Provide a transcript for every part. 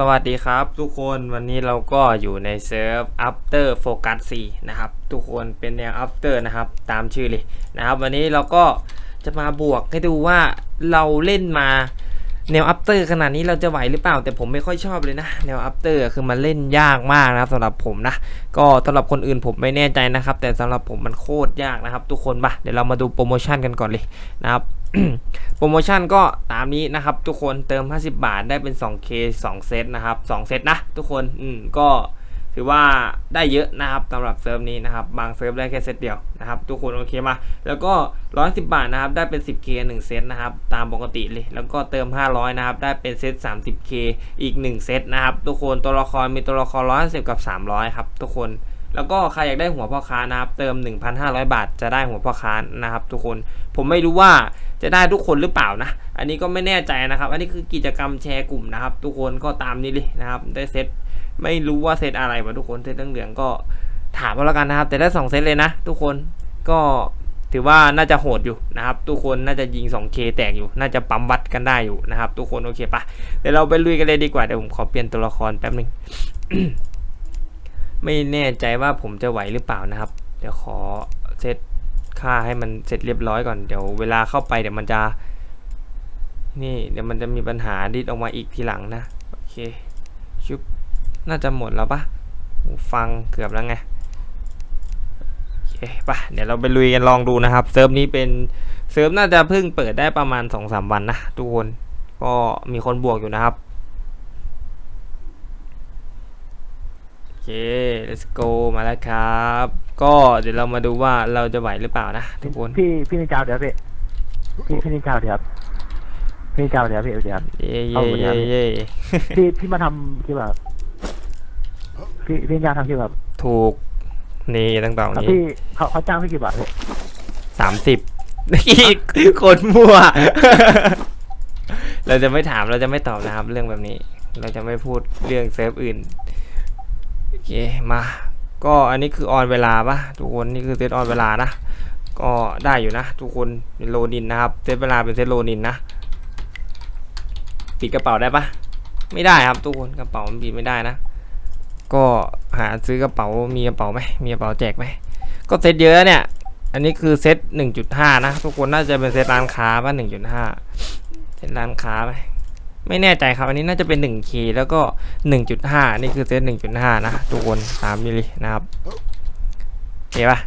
สวัสดีครับทุกคนวันนี้เราก็อยู่ในเซิร์ฟ After Focus 4นะครับ ทุกคนเป็นแนว After นะครับ ตามชื่อเลยนะครับ วันนี้เราก็จะมาบวกให้ดูว่าเราเล่นมาแนว After ขนาดนี้เราจะไหวหรือเปล่า แต่ผมไม่ค่อยชอบเลยนะ แนว After คือมันเล่นยากมากนะครับสำหรับผมนะ ก็สำหรับคนอื่นผมไม่แน่ใจนะครับ แต่สำหรับผมมันโคตรยากนะครับ ทุกคนปะเดี๋ยวเรามาดูโปรโมชั่นกันก่อนเลยนะครับ โปรโมชั่นก็ตามนี้นะครับ ทุกคนเติม 50 บาทได้เป็น 2K 2 เซตนะครับ2เซตนะทุกคนอืมก็ถือว่าได้เยอะนะครับสำหรับเซิร์ฟนี้นะครับบางเซิร์ฟได้แค่เซตเดียวนะครับทุกคนโอเคมา แล้วก็ 110 บาทนะครับได้เป็น 10K 1 เซตนะครับตามปกติเลยแล้วก็เติม 500 นะครับได้เป็นเซต 30K อีก 1 เซตนะครับทุกคนตัวละครมีตัวละคร150กับ 300 ครับทุกคน แล้วก็ใครอยากได้หัวพ่อค้านะครับ เติม 1,500 บาทจะได้หัวพ่อค้านะครับ ทุกคนผมไม่รู้ว่าจะได้ทุกคนหรือเปล่านะ อันนี้ก็ไม่แน่ใจนะครับ อันนี้คือกิจกรรมแชร์กลุ่มนะครับ ทุกคนก็ตามนี้เลยนะครับ ได้เซตไม่รู้ว่าเซตอะไรวะทุกคนเซตเหลืองก็ถามมาแล้วกันนะครับ แต่ได้สองเซตเลยนะทุกคนก็ถือว่าน่าจะโหดอยู่นะครับ ทุกคนน่าจะยิง 2K แตกอยู่ น่าจะปั๊มวัดกันได้อยู่นะครับ ทุกคนโอเคปะเดี๋ยวเราไปลุยกันเลยดีกว่าเดี๋ยวผมขอเปลี่ยนตัวละครแป๊บนึง ไม่แน่ใจว่าผมจะไหวหรือเปล่านะครับ เดี๋ยวขอเซตค่าให้มันเสร็จเรียบร้อยก่อน เดี๋ยวเวลาเข้าไปเดี๋ยวมันจะ นี่เดี๋ยวมันจะมีปัญหาดิดออกมาอีกทีหลังนะ โอเคชุบน่าจะหมดแล้วปะฟังเกือบแล้วไงโอเคปะเดี๋ยวเราไปลุยกันลองดูนะครับ เซิร์ฟนี้เป็นเซิร์ฟน่าจะเพิ่งเปิดได้ประมาณ2อสวันนะทุกคน ก็มีคนบวกอยู่นะครับ โอเค let's go มาแล้วครับ ก็เดี๋ยวเรามาดูว่าเราจะไหวหรือเปล่านะทุกคน พี่พี่นิจาวเดี๋ยวพี่พี่พี่นิจาวเดี๋ยวครับพี่นิจาวเดี๋ยวพี่เดี๋ยวครับเย่เอาเย่ไปเย่ครับเย่พี่พี่มาทำคลิปแบบพี่พี่นิจาวทำคลิปแบบถูกนี่ตั้งแต่แล้วนี้พี่เขาเขาจ้างพี่กี่บาทพี่สามสิบนี่คนมั่ว เราจะไม่ถามเราจะไม่ตอบนะครับเรื่องแบบนี้ เราจะไม่พูดเรื่องเซิร์ฟอื่น โอเคมาก็อันนี้คือออนเวลาปะทุกคนนี่คือเซตออนเวลานะ ก็ได้อยู่นะ ทุกคนเป็นโลนินนะครับเซตเวลาเป็นเซตโลนินนะปิดกระเป๋าได้ปะไม่ได้ครับทุกคนกระเป๋ามันปิดไม่ได้นะ ก็หาซื้อกระเป๋ามีกระเป๋าไหมมีกระเป๋าแจกไหมก็เซตเยอะเนี่ย อันนี้คือเซต1.5 นะ ทุกคนน่าจะเป็นเซตร้านค้าป่ะ1.5เซตร้านค้าไหม ไม่แน่ใจครับอันนี้น่าจะเป็น 1K แล้วก็ 1.5 นี่คือเซต1.5 นะ ทุกคนตามนี้เลยนะครับโอเคปะ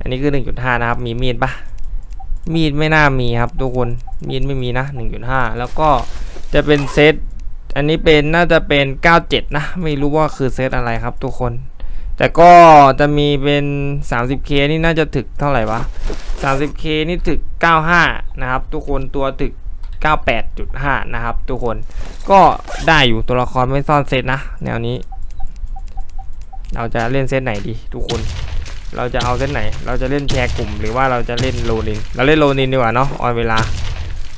อันนี้คือ 1.5 นะครับ มีมีดปะมีดไม่น่ามีครับ ทุกคนมีดไม่มีนะ 1.5 แล้วก็จะเป็นเซตอันนี้เป็นน่าจะเป็น 97 นะ ไม่รู้ว่าคือเซตอะไรครับ ทุกคน แต่ก็จะมีเป็น 30K นี่น่าจะถึกเท่าไหร่วะ 30K นี่ถึก 95 นะครับ ทุกคนตัวถึก 98.5 นะครับ ทุกคนก็ได้อยู่ตัวละครไม่ซ่อนเซตนะ แนวนี้ เราจะเล่นเซตไหนดีทุกคน เราจะเอาเซตไหน เราจะเล่นแชร์กลุ่ม หรือว่าเราจะเล่นโลนิน เราเล่นโลนินดีกว่าเนาะออนเวลา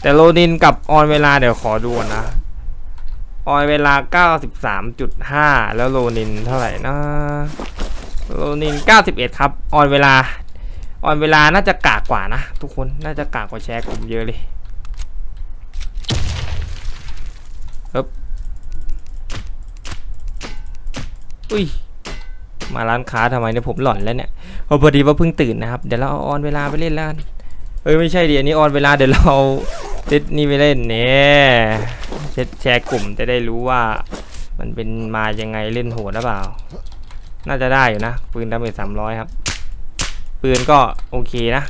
แต่โลนินกับออนเวลาเดี๋ยวขอดูนะออนเวลา 93.5 แล้วโลนินเท่าไหร่นะโลนิน 91 ครับ ออนเวลา ออนเวลาน่าจะกากกว่านะ ทุกคน น่าจะกากกว่าแชร์กลุ่มเยอะเลย ฮึบอุ้ยมาร้านค้าทำไมเนี่ยผมหลอนแล้วเนี่ยพราะพอดีว่าเพิ่งตื่นนะครับ เดี๋ยวเราเอาออนเวลาไปเล่นแล้วเอ้ยไม่ใช่ดิอันนี้ออนเวลาเดี๋ยวเราเซตนี่ไปเล่นเนี่ยเซตแชร์กลุ่มจะได้รู้ว่า มันเป็นมายังไงเล่นโหดหรือเปล่า น่าจะได้อยู่นะปืนดาเมจสามร้อยครับ ปืนก็โอเคนะ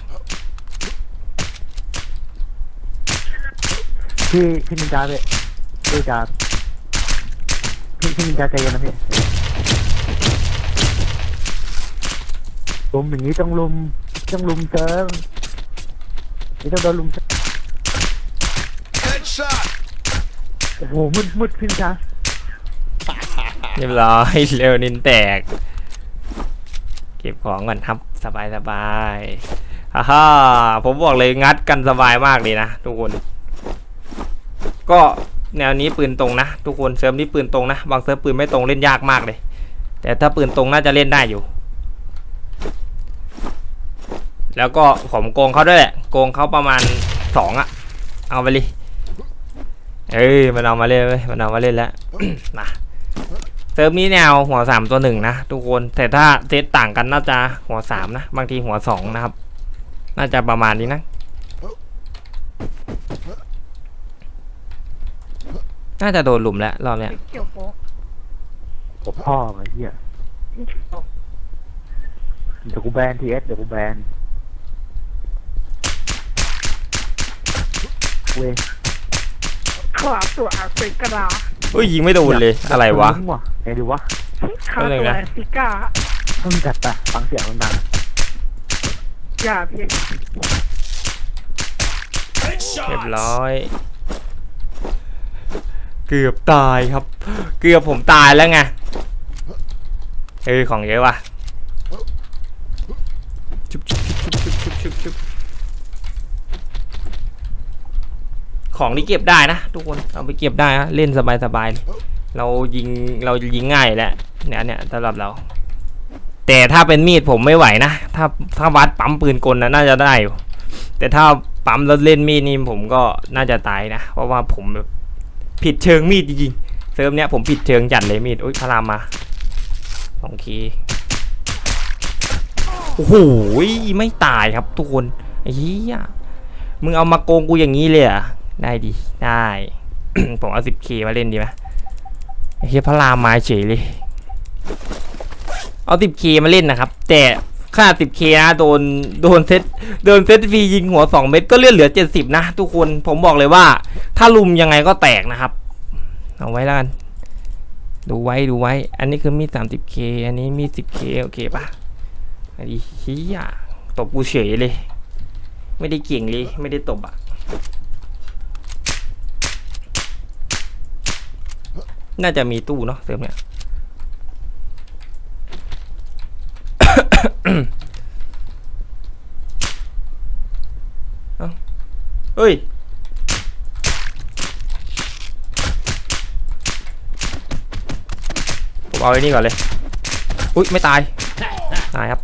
พี่พี่นิจาวพี่ พี่นิจาวพี่พี่นิจาวใจเย็นนะพี่ลุมอย่างนี้ต้องลุมต้องลุมเซิร์ฟนี่ต้องโดนลุมเซิร์ฟ Headshot! โอ้โหมืดมืดพี่นิจาวเรียบร้อยเร็วนินแตก เก็บของก่อนครับสบายสบายฮ่าฮ่าผมบอกเลยงัดกันสบายมากเลยนะทุกคน ก็ แนวนี้ปืนตรงนะทุกคนเซิร์ฟนี้ปืนตรงนะบางเซิร์ฟปืนไม่ตรงเล่นยากมากเลย แต่ถ้าปืนตรงน่าจะเล่นได้อยู่ แล้วก็ผมโกงเขาด้วยแหละโกงเขาประมาณสองอะเอาไปเลยเอ้ยมันเอามาเล่นเว้ยมันเอามาเล่นแล้วนะเซิร์ฟนี้แนวหัวสามตัวหนึ่งนะทุกคนแต่ถ้าเซตต่างกันน่าจะหัวสามนะบางทีหัวสองนะครับ น่าจะประมาณนี้นะ น่าจะโดนหลุมแล้วรอบเนี้ยเกี่ยวโฟกผมพ่อไอ้เหี้ยเดี๋ยวกูแบนทีเอสเดี๋ยวกูแบนเว้ยขวาตัวอาฟริกาเฮ้ยยิงไม่โดนเลยอะไรวะลุ้นวะไงดีวะขาตัวแอฟริกาเพิ่งจัดปะฟังเสียงมันดังอย่าพี่เรียบร้อยเกือบตายครับ เกือบผมตายแล้วไงเออของเยอะว่ะชุบชุบชุบชุบชุบชุบชุบของนี่เก็บได้นะทุกคนเอาไปเก็บได้นะเล่นสบายสบายๆเลยเรายิงเรายิงง่ายแหละเนี่ยเนี่ยสำหรับเรา แต่ถ้าเป็นมีดผมไม่ไหวนะถ้าถ้าวัดปั๊มปืนกลนะน่าจะได้อยู่แต่ถ้าปั๊มแล้วเล่นมีดนี่ผมก็น่าจะตายนะ เพราะว่าผมแบบ ผิดเชิงมีดจริงๆเซิร์ฟเนี้ยผมผิดเชิงจัดเลยมีดอุ้ยพระรามมาสองคีโอ้โหไม่ตายครับทุกคนไอ้เหี้ยมึงเอามาโกงกูอย่างนี้เลยอะได้ดิได้ ผมเอาสิบเคมาเล่นดีไหมไอ้เหี้ยพระรามมาเฉยเลย เอาสิบเคมาเล่นนะครับ แต่ ค่าสิบเคนะโดนโดนเซตโดนเซตฟรียิงหัวสองเม็ดก็เลือดเหลือเจ็ดสิบนะ ทุกคนผมบอกเลยว่า ถ้าลุมยังไงก็แตกนะครับ เอาไว้แล้วกัน ดูไว้ดูไว้ อันนี้คือมีสามสิบเคอันนี้มีสิบเคโอเคปะไอ้เฮียตบกูเฉยเลย ไม่ได้เก่งเลย ไม่ได้ตบอะน่าจะมีตู้เนาะเสริมเนี่ย เฮ้ย ผมเอาไอ้นี่ก่อนเลย อุ้ยไม่ตาย ตายครับ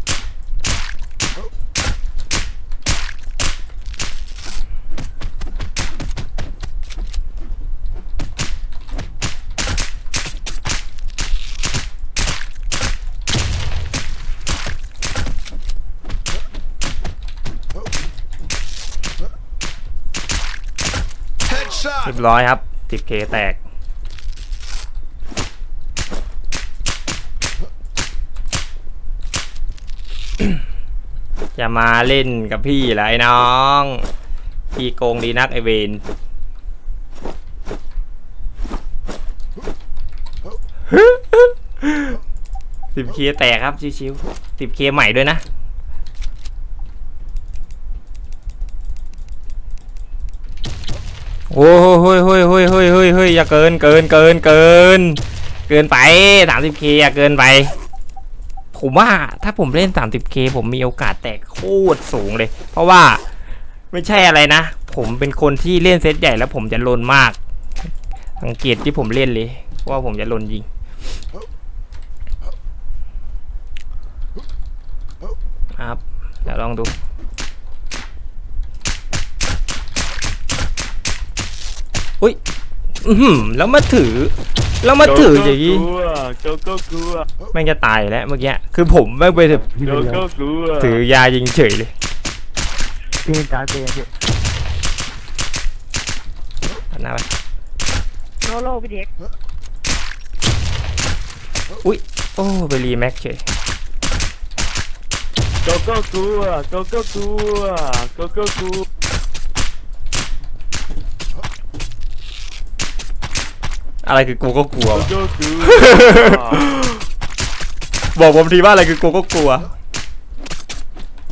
ร้อยครับ 10k แตก จะมาเล่นกับพี่เหรอไอ้น้อง พี่โกงดีนักไอเวนสิบเคแตกครับชิวๆสิบเคใหม่ด้วยนะ อ้โหเฮ้ยเฮ้ยเฮ้ยเฮ้ยเฮ้ยเฮ้ยอย่าเกินเกินเกินเกิน เกินไปสามสิบเคอย่าเกินไป ผมว่าถ้าผมเล่น 30k ผมมีโอกาสแตกโคตรสูงเลย เพราะว่าไม่ใช่อะไรนะ ผมเป็นคนที่เล่นเซตใหญ่แล้วผมจะลนมาก สังเกตที่ผมเล่นเลย ว่าผมจะลนยิงครับเดี๋ยวลองดู อุ้ยอื้อหือแล้วมาถือ แล้วมาถืออย่างนี้โกโก้กลัวแม่งจะตายแล้วเมื่อกี้ คือผมแม่งไปถือพี่โกเป็นเลยโก้กลัวถือยายิงเฉยเลยพี่เป็นการเป็นพี่หันหน้าไปโนโลพี่เด็กโอ้ไปรีแม็กเฉยโกโก้กลัวโกโก้กลัวโกโก้กลัว อะไรคือกูก็กลัวโกวะโก้กลัวบอกผมทีว่าอะไรคือกูก็กลัว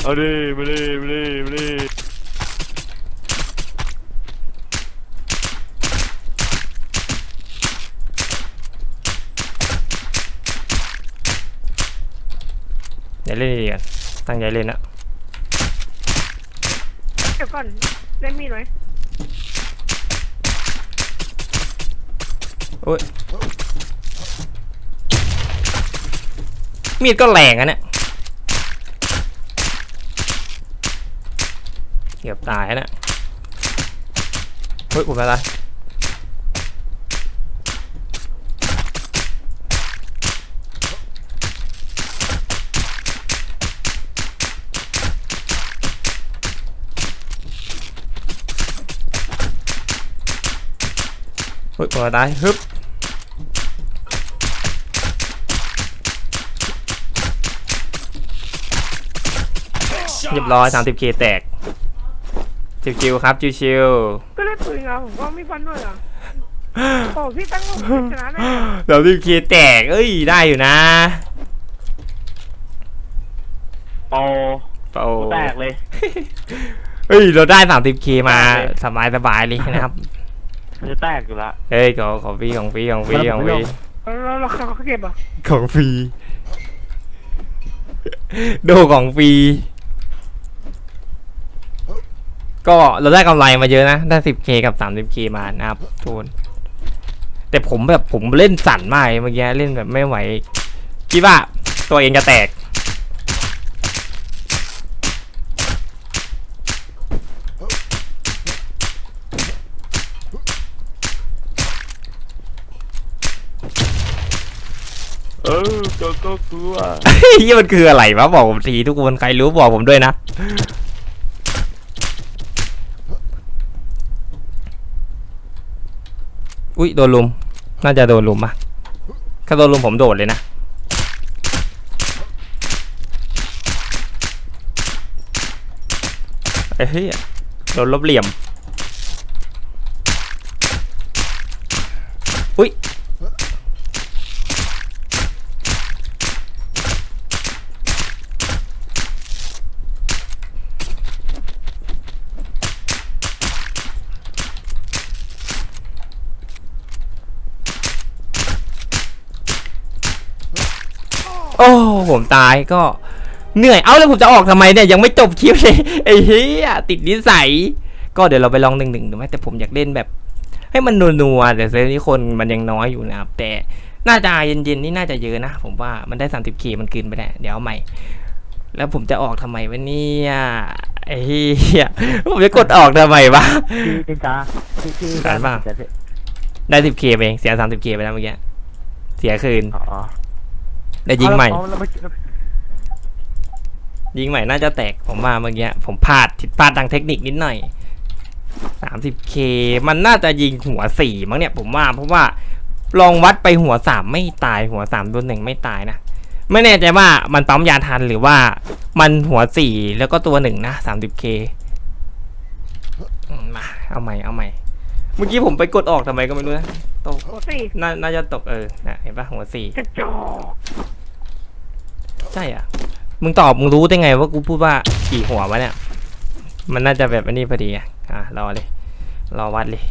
เอาดิมาดิมาดิมาดิอย่าเล่นดีๆกันตั้งใจเล่นนะเดี๋ยวก่อนเล่นมีดไหม อ้ย มีดก็แรงอะเนี่ยเกือบตายนะเฮ้ยอุบอะไรเฮ้ยเปิดได้ฮึบ เรียบร้อย 30k แตกชิวๆครับชิวก็เล่นปืนเอาผมก็ไม่ฟันด้วยเหรอโอ้พี่ตั้งผมชนะแน่ๆ 30k แตก เอ้ยได้อยู่นะโอ้โอ้กูแตกเลยเฮ้ยเราได้ 30k มาสบายสบายๆเลยนะครับมันจะแตกอยู่ละเฮ้ยของของฟรีของฟรีของฟรีของฟรีแล้วเราเขาเก็บอะของฟรีโดของฟรี ก็เราได้กำไรมาเยอะนะ ได้ 10k กับ 30k มานะครับทุกคนแต่ผมแบบผมเล่นสั่นมากเมื่อกี้เล่นแบบไม่ไหวคิดว่าตัวเองจะแตก เออโกโก้กลัวนี่มันคืออะไรวะบอกผมทีทุกคนใครรู้บอกผมด้วยนะ อุ้ยโดนลุม น่าจะโดนลุมปะถ้าโดนลุมผมโดดเลยนะเฮ้ยโดนลบเหลี่ยม อุ้ย โอ้ผมตายก็เหนื่อย เอ้าแล้วผมจะออกทำไมเนี่ยยังไม่จบคลิปเลยไอ้เหี้ยติดนิสัย ก็เดี๋ยวเราไปลองหนึ่งหนึ่งดูไหมแต่ผมอยากเล่นแบบ ให้มันนัวๆแต่เซฟนี้คนมันยังน้อยอยู่นะครับ แต่น่าจะเย็นๆนี่น่าจะเยอะนะ ผมว่ามันได้ 30k มันกินไปแล้วเดี๋ยวเอาใหม่ แล้วผมจะออกทำไมวะเนี่ยไอ้เหี้ยผมจะกดออกทำไมวะพี่เป็นจ้าพี่พี่อ่านป่ะจะเสร็จได้ 10k ไปเองเสีย 30k ไปแล้วเมื่อกี้เสียคืนอ๋อ ได้ยิงใหม่ เอาแล้วเอาแล้วยิงใหม่น่าจะแตกผมว่าเมื่อกี้ผมพลาดผิดพลาดทางเทคนิคนิดหน่อย 30k มันน่าจะยิงหัวสี่มั้งเนี่ยผมว่าเพราะว่าลองวัดไปหัวสามไม่ตายหัวสามโดนหนึ่งไม่ตายนะ ไม่แน่ใจว่ามันปั๊มยาทันหรือว่ามันหัวสี่แล้วก็ตัวหนึ่งนะ 30k อืมมาเอาใหม่เอาใหม่ เมื่อกี้ผมไปกดออกทำไมก็ไม่รู้นะตกโอ้สี่น่าน่าจะตกเออนะเห็นปะหัวสี่กระจอก ใช่อะ มึงตอบมึงรู้ได้ไงว่ากูพูดว่ากี่หัววะเนี่ย มันน่าจะแบบอันนี้พอดีอะอะรอเลย รอวัดเลย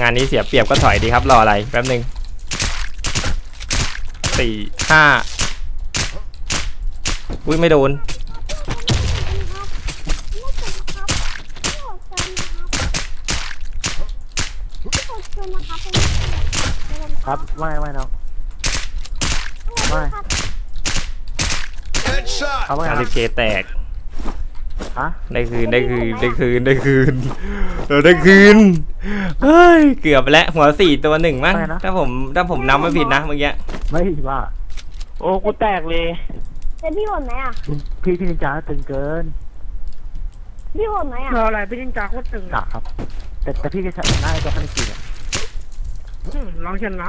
งานนี้เสียเปรียบก็ถอยดีครับ รออะไรแป๊บหนึ่งสี่ห้าอุ้ยไม่โดนครับไม่ไม่น้อง ไม่ Headshot! เอาไม่อาเอาริเกแตก ฮะได้คืนได้คืนได้คืนได้คืนเราได้คืน เฮ้ย เกือบไปแล้วหัวสี่ตัวหนึ่งมั้งถ้าผมถ้าผมนับไม่ผิดนะเมื่อกี้ ไม่ว่า โอ้กูแตกเลยแต่พี่โหดไหมอะ พี่พี่นินจาตึงเกินพี่โหดไหมอะ รออะไรพี่จินจากโคตรตึงหนักครับ แต่แต่พี่ก็ชนะไอ้ตัวคันกีอะอืมลองชนะ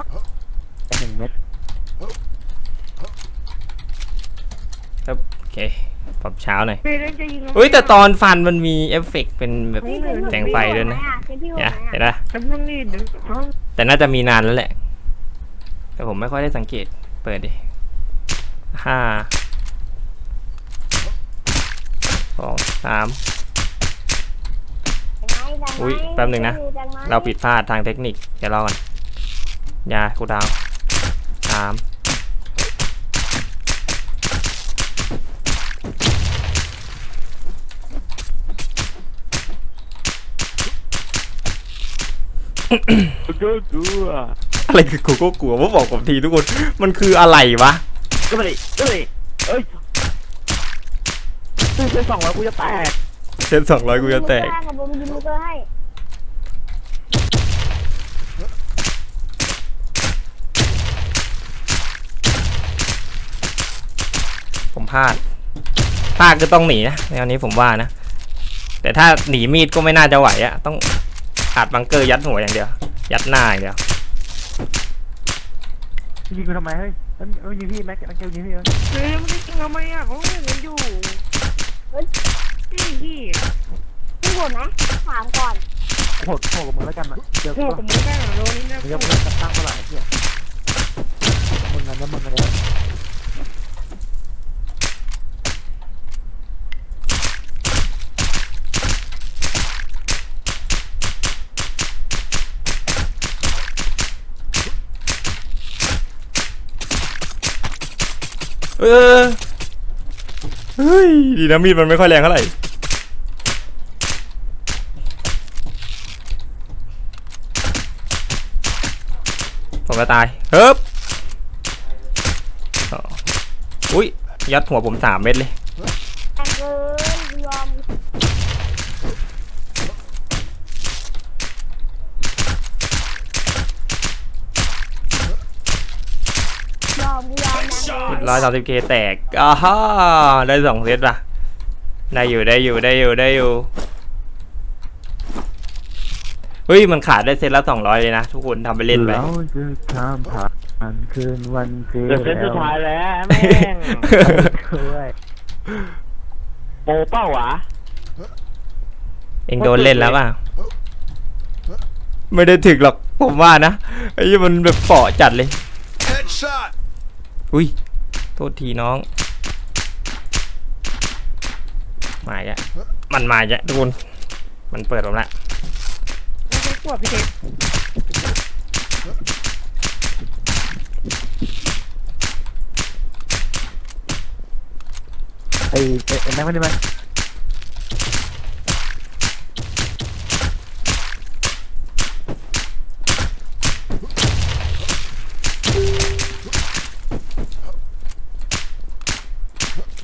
ไอ้หนึ่งเม็ด โอ เคปรับเช้าหน่อยพี่เล่นจะยิงเฮ้ยแต่ตอนฟันมันมีเอฟเฟกต์เป็นแบบพี่เป็นแสงไฟด้วยนะเป็นพี่โหดเนี่ยไหมเห็นอะปะแต่พรุ่งนี้เดี๋ยวเขาแต่น่าจะมีนานแล้วแหละ แต่ผมไม่ค่อยได้สังเกตเปิดดิห้าสองสามอุ๊ยแป๊บหนึ่งนะ เราผิดพลาดทางเทคนิคเดี๋ยวรอก่อนยากูดาวสาม กโก้กลัวอะไรคือกูก็กลัวว่าบอกผมทีทุกคน มันคืออะไรวะก็ไม่ได้ก็ไม่ได้เอ้ยตื่นเต้นสองร้อยกูจะแตกเส้นสองร้อยกูจะแตกกับผมยิงมือเกอร์ให้ผมพลาดพลาดก็ต้องหนีนะแนวนี้ผมว่านะ แต่ถ้าหนีมีดก็ไม่น่าจะไหวอะต้อง ขาดบังเกอร์ยัดหัวอย่างเดียว ยัดหน้าอย่างเดียว ยิงกูทำไมเฮ้ยเอ้ยเอ้ยยิงพี่แม็กแม็กเกลยิงพี่เอ้ยเฮ้ยไม่ได้จริงทำไมอะเขาเห็นกันอยู่เฮ้ยพี่พี่พี่โหดไหมถามก่อนโหดโหดกับมึงแล้วกันอะเดี๋ยวโหกับมึงได้เหรอโดนนี่นะมึงจะมึงจะตั้งเท่าไหร่เนี่ยมึงกันแล้วมึงกันแล้ว เออเฮ้ยดีนะมีดมันไม่ค่อยแรงเท่าไหร่ผมจะตายเฮ้บอุ้ยยัดหัวผมสามเม็ดเลย แรงเกินยอมยอมยอมนะ ร้อยสามสิบเคแตกอ้าฮ่าได้สองเซตป่ะ ได้อยู่ได้อยู่ได้อยู่ได้อยู่ เฮ้ย มันขาดได้เซตละสองร้อยเลยนะ ทุกคนทำไปเล่นไป เราจะข้ามผ่านคืนวันเจเดี๋ยวเซตสุดท้ายแล้วแม่งเคยโปเป้าวะเองโดนเล่นแล้วป่ะ ไม่ได้ถึกหรอกผมว่านะไอ้ยี่มันแบบเปาะจัดเลย Headshot! อุ้ย โทษทีน้อง มาอีกแล้วมันมาอีกแล้วทุกคนมันเปิดผมละไม่ใช่กลัวพี่เทปไอ้ไอ้ไอ้แม็กไม่ได้ไหม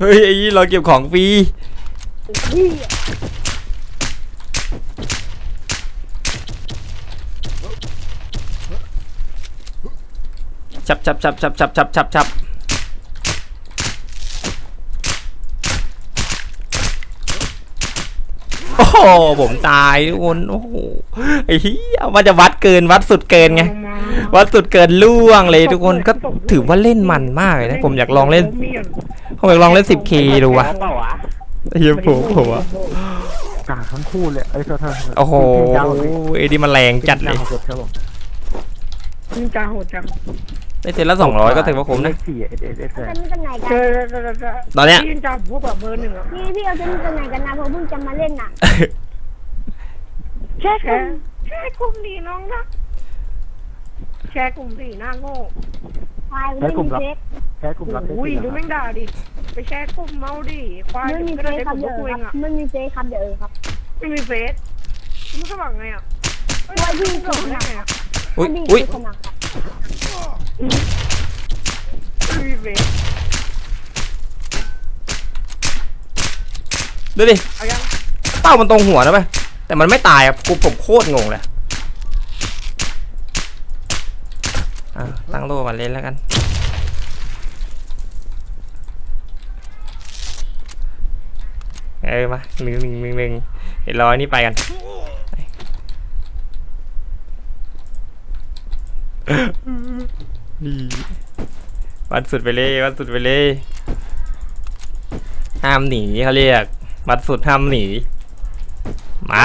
เฮ้ยไอ้ยี่เราเก็บของฟรีชับชับชับชับชับชับชับชับโอ้โหผมตายทุกคนโอ้โหไอ้เหี้ยมันจะวัดเกินวัดสุดเกินไงวัดสุดเกินล่วงเลยทุกคนก็ถือว่าเล่นมันมากเลยนะผมอยากลองเล่น ผมอยากลองเล่น 10k ดูวะเป้าวะเฮียผมผมอะกากทั้งคู่เลยไอ้ยโทษโทษโทษโอ้โหพี่ดาวเลยไอ้นี่มันแรงจัดเลยพี่าวสุครับผมจริงจังโหดจังได้เซตละสองร้อยก็ถือว่าคุ้มเลนะขสี่เอสเอสเอสจะมีกันไหนกัเจนอเจอเจอเจอตอนเนี้ยพี่จับพวกแบบเบอร์หนึ่งอะพี่พี่เอาจะมีกันไหนกันนะเพราะเพิ่งจะมาเล่นน่ะแชร์กลุ่มแชร์กลุ่มดีน้องนะแชร์กลุ่มดีหน้าโง่ ควายไม่มีเฟซ แค่กลุ่มรักอุ้ยได้ดูสี่แม่งด่าดิ ไปแชร์กลุ่มเมาดิ ควายไม่มีก็เฟได้ซใช้คกรับลุ่มเดี๋พยววกกูเองอะครับไม่มีเฟซครับเดี๋ยวครับไม่มีเฟซมึงสมัครไงอะว่าพี่สคือมัครสได้มัครไงอะอุ้ยพี่อุ้ยคือสมัครครับไม่มีเฟซดูดิ เอายังเป้ามันตรงหัวนะไปแต่มันไม่ตายอะกูผมโคตรงงเลย อะตั้งโล่มาเล่นแล้วกัน เออมาหนึ่งหนึ่งหนึ่งหนึ่งเดี๋ยวรออันนี้ไปกันนี่วัดสุดไปเลยวัดสุดไปเลยห้ามหนีเขาเรียกวัดสุดห้ามหนี มา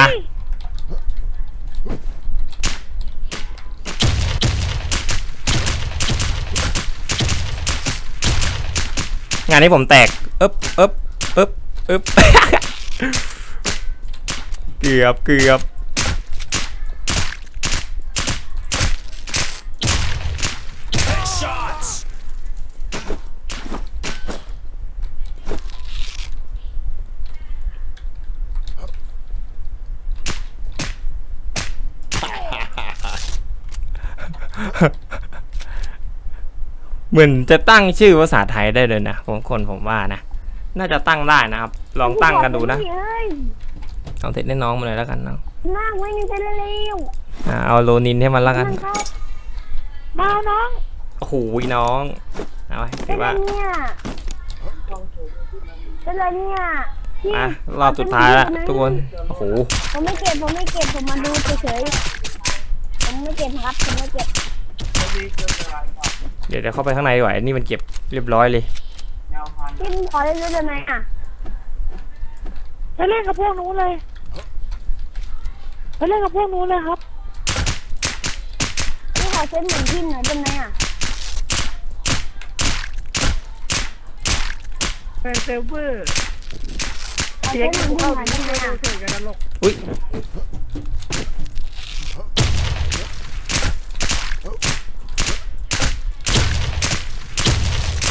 งานนี้ผมแตกอึ๊บอึ๊บอึ๊บอึ๊บเกือบเกือบ เหมือนจะตั้งชื่อภาษาไทยได้เลยนะผมคนผมว่านะ น่าจะตั้งได้นะครับ ลองตั้งกันดูนะเฮ้ยเอาเทคให้น้องมาเลยแล้วกันเนาะนั่งไว้ในเซนเร็วอ่าเอาโลนินให้มันแล้วกันนั่งครับมาน้องโอ้โหน้องเอาไว้เป็ถืนอไรว่าเนี่ยเป็นไรเนี่ยอะรอบสุดท้ายแล้วทุกคนโอ้โหผมไม่เก็บผมไม่เก็บผมมาดูเฉยๆผมไม่เก็บครับผมไม่เก็บ เดี๋ยวเดี๋ยวเข้าไปข้างในดีกว่าอันนี่มันเก็บเรียบร้อยเลย พี่ขอเล่นด้วยได้ไหมอะไปเล่นกับพวกนู้นเลยไปเล่นกับพวกนู้นเลยครับ พี่ขอเซ็นเหมือนพี่หน่อยได้ไหมอะเป็นเซิร์ฟเวอร์ขอเสีเซ็ยนงเหมือนกูพี่หเข้าน่อยถึได้งไหมที่อะเราเฉยกันตลก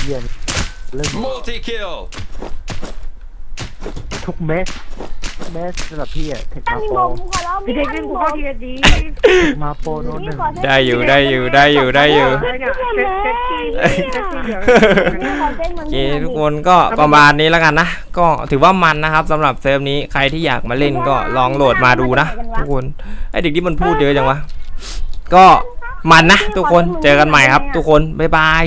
เยี่ยมเล่น Multi kill. ทุกเมสเมสสำหรับพี่อะเทคตั้งมามีโปบงผมขอร้องพี่พี่เด็กตั้เล่งนมีกูบเข้างทีละดีมาโปรโนนหพี่นึ่งขอเซ็นได้อยู่ได้อยู่ได้อยู่ได้อยู่เเนี่ยเซ็ตเซ็ตที่เซ็ตที่เหลือพี่ขอเซ็นเหมือนโอเคพี่หน่อยทุกดิคนก็ประมาณนี้แล้วกันนะ ก็ถือว่ามันนะครับสำหรับเซิร์ฟนี้ใครที่อยากมาเล่นก็ลองโหลดมาดูนะ ทุกคนไอเด็กที่มันพูดเยอะจังวะก็มันนะ ทุกคนเจอกันใหม่ครับ ทุกคนบ๊ายบาย